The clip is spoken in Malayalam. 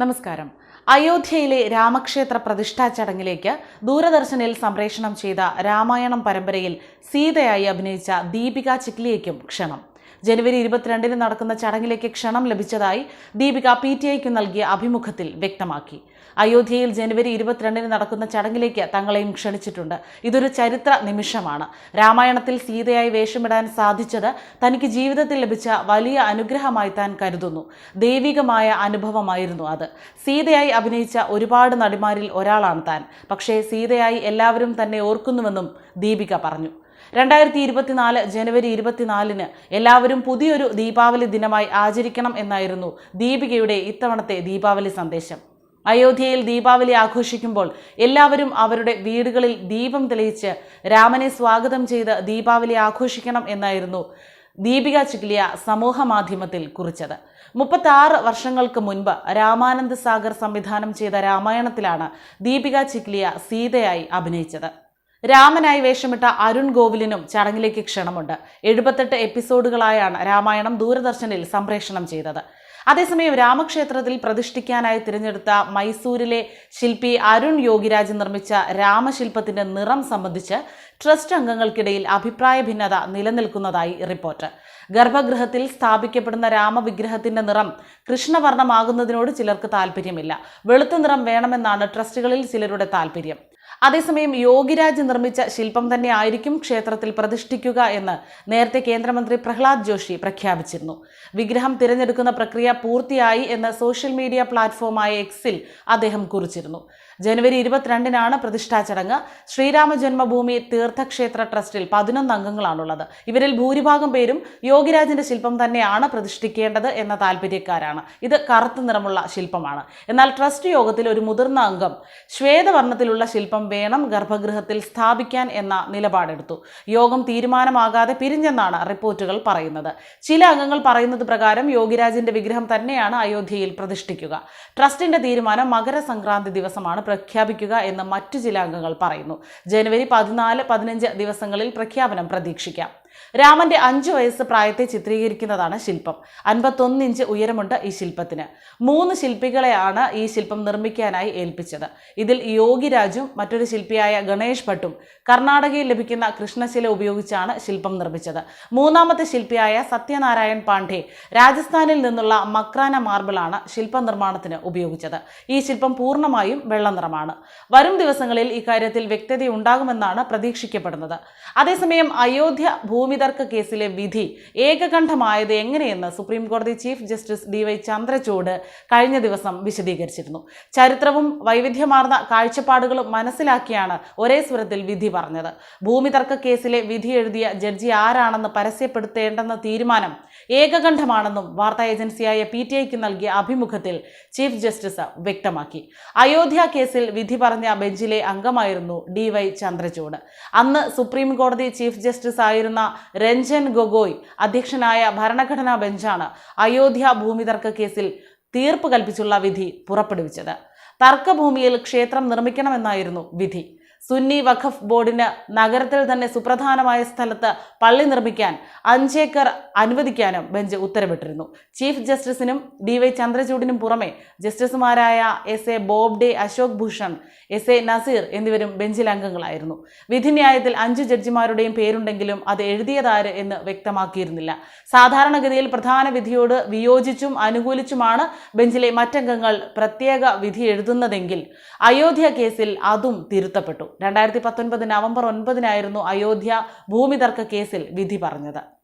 നമസ്കാരം. അയോധ്യയിലെ രാമക്ഷേത്ര പ്രതിഷ്ഠാ ചടങ്ങിലേക്ക് ദൂരദർശനിൽ സംപ്രേഷണം ചെയ്ത രാമായണം പരമ്പരയിൽ സീതയായി അഭിനയിച്ച ദീപിക ചിക്ലിയയ്ക്കും ക്ഷണം. ജനുവരി ഇരുപത്തിരണ്ടിന് നടക്കുന്ന ചടങ്ങിലേക്ക് ക്ഷണം ലഭിച്ചതായി ദീപിക പി ടി ഐക്ക് നൽകിയ അഭിമുഖത്തിൽ വ്യക്തമാക്കി. അയോധ്യയിൽ ജനുവരി ഇരുപത്തിരണ്ടിന് നടക്കുന്ന ചടങ്ങിലേക്ക് തങ്ങളെയും ക്ഷണിച്ചിട്ടുണ്ട്. ഇതൊരു ചരിത്ര നിമിഷമാണ്. രാമായണത്തിൽ സീതയായി വേഷമിടാൻ സാധിച്ചത് തനിക്ക് ജീവിതത്തിൽ ലഭിച്ച വലിയ അനുഗ്രഹമായി താൻ കരുതുന്നു. ദൈവികമായ അനുഭവമായിരുന്നു അത്. സീതയായി അഭിനയിച്ച ഒരുപാട് നടിമാരിൽ ഒരാളാണ് താൻ. പക്ഷേ സീതയായി എല്ലാവരും തന്നെ ഓർക്കുന്നുവെന്നും ദീപിക പറഞ്ഞു. രണ്ടായിരത്തി ഇരുപത്തിനാല് ജനുവരി ഇരുപത്തിനാലിന് എല്ലാവരും പുതിയൊരു ദീപാവലി ദിനമായി ആചരിക്കണം എന്നായിരുന്നു ദീപികയുടെ ഇത്തവണത്തെ ദീപാവലി സന്ദേശം. അയോധ്യയിൽ ദീപാവലി ആഘോഷിക്കുമ്പോൾ എല്ലാവരും അവരുടെ വീടുകളിൽ ദീപം തെളിയിച്ച് രാമനെ സ്വാഗതം ചെയ്ത് ദീപാവലി ആഘോഷിക്കണം എന്നായിരുന്നു ദീപിക ചിക്ലിയ സമൂഹ മാധ്യമത്തിൽ കുറിച്ചത്. മുപ്പത്തി ആറ് വർഷങ്ങൾക്ക് മുൻപ് രാമാനന്ദ് സാഗർ സംവിധാനം ചെയ്ത രാമായണത്തിലാണ് ദീപിക ചിക്ലിയ സീതയായി അഭിനയിച്ചത്. രാമനായി വേഷമിട്ട അരുൺ ഗോവിലിനും ചടങ്ങിലേക്ക് ക്ഷണമുണ്ട്. എഴുപത്തെട്ട് എപ്പിസോഡുകളായാണ് രാമായണം ദൂരദർശനിൽ സംപ്രേഷണം ചെയ്തത്. അതേസമയം രാമക്ഷേത്രത്തിൽ പ്രതിഷ്ഠിക്കാനായി തിരഞ്ഞെടുത്ത മൈസൂരിലെ ശില്പി അരുൺ യോഗിരാജ് നിർമ്മിച്ച രാമശില്പത്തിന്റെ നിറം സംബന്ധിച്ച് ട്രസ്റ്റ് അംഗങ്ങൾക്കിടയിൽ അഭിപ്രായ ഭിന്നത നിലനിൽക്കുന്നതായി റിപ്പോർട്ട്. ഗർഭഗൃഹത്തിൽ സ്ഥാപിക്കപ്പെടുന്ന രാമവിഗ്രഹത്തിന്റെ നിറം കൃഷ്ണവർണമാകുന്നതിനോട് ചിലർക്ക് താല്പര്യമില്ല വെളുത്ത നിറം വേണമെന്നാണ് ട്രസ്റ്റുകളിൽ ചിലരുടെ താല്പര്യം അതേസമയം യോഗിരാജ് നിർമ്മിച്ച ശില്പം തന്നെ ആയിരിക്കും ക്ഷേത്രത്തിൽ പ്രതിഷ്ഠിക്കുക എന്ന് നേരത്തെ കേന്ദ്രമന്ത്രി പ്രഹ്ലാദ് ജോഷി പ്രഖ്യാപിച്ചിരുന്നു. വിഗ്രഹം തിരഞ്ഞെടുക്കുന്ന പ്രക്രിയ പൂർത്തിയായി എന്ന് സോഷ്യൽ മീഡിയ പ്ലാറ്റ്ഫോമായ എക്സിൽ അദ്ദേഹം കുറിച്ചിരുന്നു. ജനുവരി ഇരുപത്തിരണ്ടിനാണ് പ്രതിഷ്ഠാ ചടങ്ങ്. ശ്രീരാമ ജന്മഭൂമി തീർത്ഥക്ഷേത്ര ട്രസ്റ്റിൽ പതിനൊന്ന് അംഗങ്ങളാണുള്ളത്. ഇവരിൽ ഭൂരിഭാഗം പേരും യോഗിരാജിന്റെ ശില്പം തന്നെയാണ് പ്രതിഷ്ഠിക്കേണ്ടത് എന്ന താല്പര്യക്കാരാണ് ഇത് കറുത്ത നിറമുള്ള ശില്പമാണ്. എന്നാൽ ട്രസ്റ്റ് യോഗത്തിൽ ഒരു മുതിർന്ന അംഗം ശ്വേതവർണത്തിലുള്ള ശില്പം വേണം ഗർഭഗൃഹത്തിൽ സ്ഥാപിക്കാൻ എന്ന നിലപാടെടുത്തു. യോഗം തീരുമാനമാകാതെ പിരിഞ്ഞെന്നാണ് റിപ്പോർട്ടുകൾ പറയുന്നത്. ചില അംഗങ്ങൾ പറയുന്നത് പ്രകാരം യോഗിരാജിന്റെ വിഗ്രഹം തന്നെയാണ് അയോധ്യയിൽ പ്രതിഷ്ഠിക്കുക. ട്രസ്റ്റിന്റെ തീരുമാനം മകരസംക്രാന്തി ദിവസമാണ്. പ്രഖ്യാപിക്കുക എന്ന് മറ്റു ചില അംഗങ്ങൾ പറയുന്നു. ജനുവരി പതിനാല് പതിനഞ്ച് ദിവസങ്ങളിൽ പ്രഖ്യാപനം പ്രതീക്ഷിക്കാം. രാമന്റെ അഞ്ചു വയസ്സ് പ്രായത്തെ ചിത്രീകരിക്കുന്നതാണ് ശില്പം. അൻപത്തൊന്ന് ഇഞ്ച് ഉയരമുണ്ട് ഈ ശില്പത്തിന്. മൂന്ന് ശില്പികളെയാണ് ഈ ശില്പം നിർമ്മിക്കാനായി ഏൽപ്പിച്ചത്. ഇതിൽ യോഗിരാജും മറ്റൊരു ശില്പിയായ ഗണേഷ് ഭട്ടും കർണാടകയിൽ ലഭിക്കുന്ന കൃഷ്ണശില ഉപയോഗിച്ചാണ് ശില്പം നിർമ്മിച്ചത്. മൂന്നാമത്തെ ശില്പിയായ സത്യനാരായൺ പാണ്ഡെ രാജസ്ഥാനിൽ നിന്നുള്ള മക്രാന മാർബിളാണ് ശില്പനിർമ്മാണത്തിന് ഉപയോഗിച്ചത്. ഈ ശില്പം പൂർണമായും വെള്ള നിറമാണ് വരും ദിവസങ്ങളിൽ ഇക്കാര്യത്തിൽ വ്യക്തതയുണ്ടാകുമെന്നാണ് പ്രതീക്ഷിക്കപ്പെടുന്നത്. അതേസമയം അയോധ്യ ഭൂമിതർക്ക കേസിലെ വിധി ഏകകണ്ഠമായത് എങ്ങനെയെന്ന് സുപ്രീം കോടതി chief justice D Y Chandrachud കഴിഞ്ഞ ദിവസം വിശദീകരിച്ചിരുന്നു. ചരിത്രവും വൈവിധ്യമാർന്ന കാഴ്ചപ്പാടുകളും മനസ്സിലാക്കിയാണ് ഒരേ സ്വരത്തിൽ വിധി പറഞ്ഞത്. ഭൂമിതർക്ക കേസിലെ വിധി എഴുതിയ ജഡ്ജി ആരാണെന്ന് പരസ്യപ്പെടുത്തേണ്ടെന്ന തീരുമാനം ഏകകണ്ഠമാണെന്നും വാർത്താ ഏജൻസിയായ പി ടി ഐക്ക് നൽകിയ അഭിമുഖത്തിൽ ചീഫ് ജസ്റ്റിസ് വ്യക്തമാക്കി. അയോധ്യ കേസിൽ വിധി പറഞ്ഞ ബെഞ്ചിലെ അംഗമായിരുന്നു ഡി വൈ ചന്ദ്രചൂഡ്. അന്ന് സുപ്രീം കോടതി ചീഫ് ജസ്റ്റിസ് ആയിരുന്ന രഞ്ജൻ ഗൊഗോയ് അധ്യക്ഷനായ ഭരണഘടനാ ബെഞ്ചാണ് അയോധ്യ ഭൂമിതർക്ക കേസിൽ തീർപ്പ് കൽപ്പിച്ചുള്ള വിധി പുറപ്പെടുവിച്ചത്. തർക്കഭൂമിയിൽ ക്ഷേത്രം നിർമ്മിക്കണമെന്നായിരുന്നു വിധി. സുന്നി വഖഫ് ബോർഡിന് നഗരത്തിൽ തന്നെ സുപ്രധാനമായ സ്ഥലത്ത് പള്ളി നിർമ്മിക്കാൻ അഞ്ചേക്കർ അനുവദിക്കാനും ബെഞ്ച് ഉത്തരവിട്ടിരുന്നു. ചീഫ് ജസ്റ്റിസിനും ഡി വൈ ചന്ദ്രചൂഡിനും പുറമെ ജസ്റ്റിസുമാരായ S A Bobde Ashok Bhushan S A Nazeer എന്നിവരും ബെഞ്ചിൽ അംഗങ്ങളായിരുന്നു. വിധിന്യായത്തിൽ അഞ്ച് ജഡ്ജിമാരുടെയും പേരുണ്ടെങ്കിലും അത് എഴുതിയതാര് എന്ന് വ്യക്തമാക്കിയിരുന്നില്ല. സാധാരണഗതിയിൽ പ്രധാന വിധിയോട് വിയോജിച്ചും അനുകൂലിച്ചുമാണ് ബെഞ്ചിലെ മറ്റംഗങ്ങൾ പ്രത്യേക വിധി എഴുതുന്നതെങ്കിൽ അയോധ്യ കേസിൽ അതും തിരുത്തപ്പെട്ടു. രണ്ടായിരത്തി പത്തൊൻപത് നവംബർ ഒൻപതിനായിരുന്നു അയോധ്യ ഭൂമി തർക്ക കേസിൽ വിധി പറഞ്ഞത്.